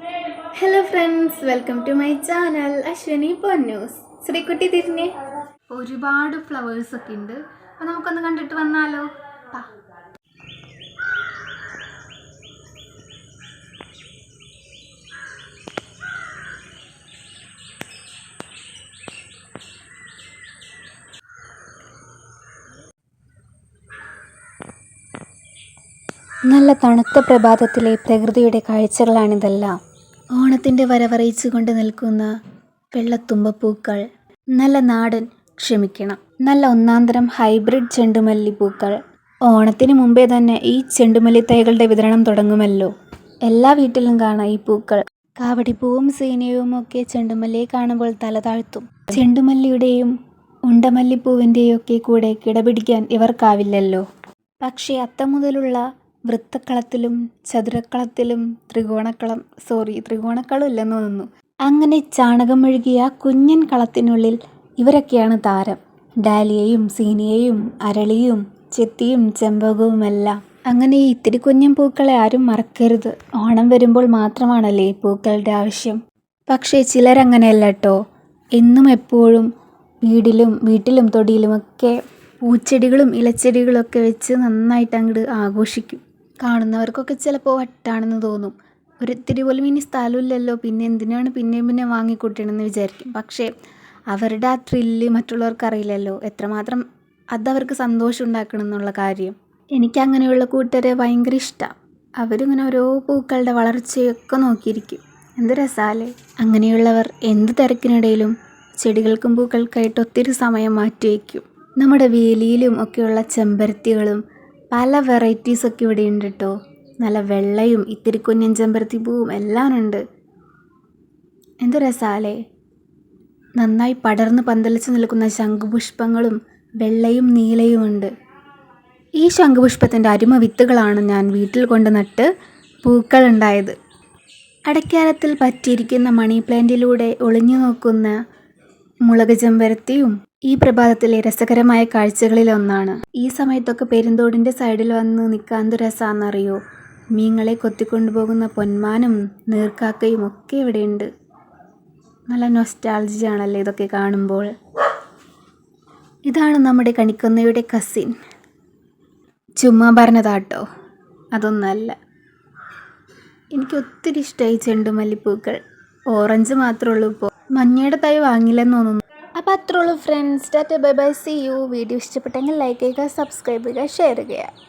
Hello friends welcome to my channel Ashwani Ponnus Sreekutty തിരിഞ്ഞ്. ഒരുപാട് flowers ഒക്കെ ഉണ്ട്. അപ്പൊ നമുക്കൊന്ന് കണ്ടിട്ട് വന്നാലോ? നല്ല തണുത്ത പ്രഭാതത്തിലെ പ്രകൃതിയുടെ കാഴ്ചകളാണിതെല്ലാം. ഓണത്തിന്റെ വരവറിയിച്ചുകൊണ്ട് നിൽക്കുന്ന വെള്ളത്തുമ്പപ്പൂക്കൾ. നല്ല നാടൻ ക്ഷമിക്കണം. നല്ല ഒന്നാന്തരം ഹൈബ്രിഡ് ചെണ്ടുമല്ലി പൂക്കൾ. ഓണത്തിന് മുമ്പേ തന്നെ ഈ ചെണ്ടുമല്ലി തൈകളുടെ വിതരണം തുടങ്ങുമല്ലോ. എല്ലാ വീട്ടിലും കാണാം ഈ പൂക്കൾ. കാവടിപ്പൂവും സീനിയവും ഒക്കെ ചെണ്ടുമല്ലിയെ കാണുമ്പോൾ തല താഴ്ത്തും. ചെണ്ടുമല്ലിയുടെയും ഉണ്ടമല്ലിപ്പൂവിന്റെയും ഒക്കെ കൂടെ കിടപിടിക്കാൻ ഇവർക്കാവില്ലല്ലോ. പക്ഷേ അത്തം മുതലുള്ള വൃത്തക്കളത്തിലും ചതുരക്കളത്തിലും ത്രികോണക്കളം സോറി ത്രികോണക്കളം ഇല്ലെന്ന് തോന്നുന്നു. അങ്ങനെ ചാണകം മെഴുകിയ കുഞ്ഞൻ കളത്തിനുള്ളിൽ ഇവരൊക്കെയാണ് താരം. ഡാലിയയും സീനിയയും അരളിയും ചെത്തിയും ചെമ്പകവുമെല്ലാം. അങ്ങനെ ഈ ഇത്തിരി കുഞ്ഞൻ പൂക്കളെ ആരും മറക്കരുത്. ഓണം വരുമ്പോൾ മാത്രമാണല്ലേ പൂക്കളുടെ ആവശ്യം. പക്ഷേ ചിലരങ്ങനെയല്ല കേട്ടോ എന്നും എപ്പോഴും വീടിലും വീട്ടിലും തൊടിയിലുമൊക്കെ പൂച്ചെടികളും ഇലച്ചെടികളൊക്കെ വെച്ച് നന്നായിട്ട് അങ്ങോട്ട് ആഘോഷിക്കും. കാണുന്നവർക്കൊക്കെ ചിലപ്പോൾ വട്ടാണെന്ന് തോന്നും. ഒരിത്തിരി പോലും ഇനി സ്ഥലമില്ലല്ലോ. പിന്നെ എന്തിനാണ് പിന്നെയും പിന്നെ വാങ്ങിക്കൂട്ടണമെന്ന് വിചാരിക്കും. പക്ഷേ അവരുടെ ആ ത്രില്ല് മറ്റുള്ളവർക്ക് അറിയില്ലല്ലോ എത്രമാത്രം അതവർക്ക് സന്തോഷം ഉണ്ടാക്കണം എന്നുള്ള കാര്യം. എനിക്ക് അങ്ങനെയുള്ള കൂട്ടരെ ഭയങ്കര ഇഷ്ടമാണ് അവരിങ്ങനെ ഓരോ പൂക്കളുടെ വളർച്ചയൊക്കെ നോക്കിയിരിക്കും. എന്ത് രസാലേ അങ്ങനെയുള്ളവർ എന്ത് തിരക്കിനിടയിലും ചെടികൾക്കും പൂക്കൾക്കായിട്ട് ഒത്തിരി സമയം മാറ്റിവെക്കും. നമ്മുടെ വേലിയിലും ഒക്കെയുള്ള ചെമ്പരത്തികളും പല വെറൈറ്റീസ് ഒക്കെ ഇവിടെ ഉണ്ട് കേട്ടോ നല്ല വെള്ളയും ഇത്തിരി കുഞ്ഞൻ ചെമ്പരത്തി പൂവും എല്ലാം ഉണ്ട്. എന്ത് രസാലേ? നന്നായി പടർന്ന് പന്തലിച്ച് നിൽക്കുന്ന ശംഖുപുഷ്പങ്ങളും വെള്ളയും നീലയും ഉണ്ട്. ഈ ശംഖുപുഷ്പത്തിന്റെ അരുമ വിത്തുകളാണ് ഞാൻ വീട്ടിൽ കൊണ്ട് നട്ട് പൂക്കളുണ്ടായത് അടയ്ക്കാലത്തിൽ പറ്റിയിരിക്കുന്ന മണി പ്ലാന്റിലൂടെ ഒളിഞ്ഞു നോക്കുന്ന മുളക് ചെമ്പരത്തിയും ഈ പ്രഭാതത്തിലെ രസകരമായ കാഴ്ചകളിലൊന്നാണ്. ഈ സമയത്തൊക്കെ പെരുന്തോടിന്റെ സൈഡിൽ വന്ന് നിൽക്കാന്തു രസാന്നറിയോ? മീങ്ങളെ കൊത്തിക്കൊണ്ടുപോകുന്ന പൊന്മാനും നീർക്കാക്കയും ഒക്കെ ഇവിടെയുണ്ട്. നല്ല നൊസ്റ്റാൾജിയാണല്ലേ ഇതൊക്കെ കാണുമ്പോൾ. ഇതാണ് നമ്മുടെ കണിക്കൊന്നയുടെ കസിൻ ചുമ്മാ പറഞ്ഞതാട്ടോ. അതൊന്നല്ല. എനിക്ക് ഒത്തിരി ഇഷ്ടമായി ചെണ്ടുമല്ലിപ്പൂക്കൾ. ഓറഞ്ച് മാത്രമേ ഉള്ളൂ ഇപ്പോൾ മഞ്ഞയുടെ തൈ വാങ്ങില്ലെന്ന് തോന്നുന്നു. അപ്പോൾ അത്രയുള്ളൂ friends tata bye bye. See you video ഇഷ്ടപ്പെട്ടെങ്കിൽ ലൈക്ക് ചെയ്യുക സബ്സ്ക്രൈബ് ചെയ്യുക ഷെയർ ചെയ്യുക.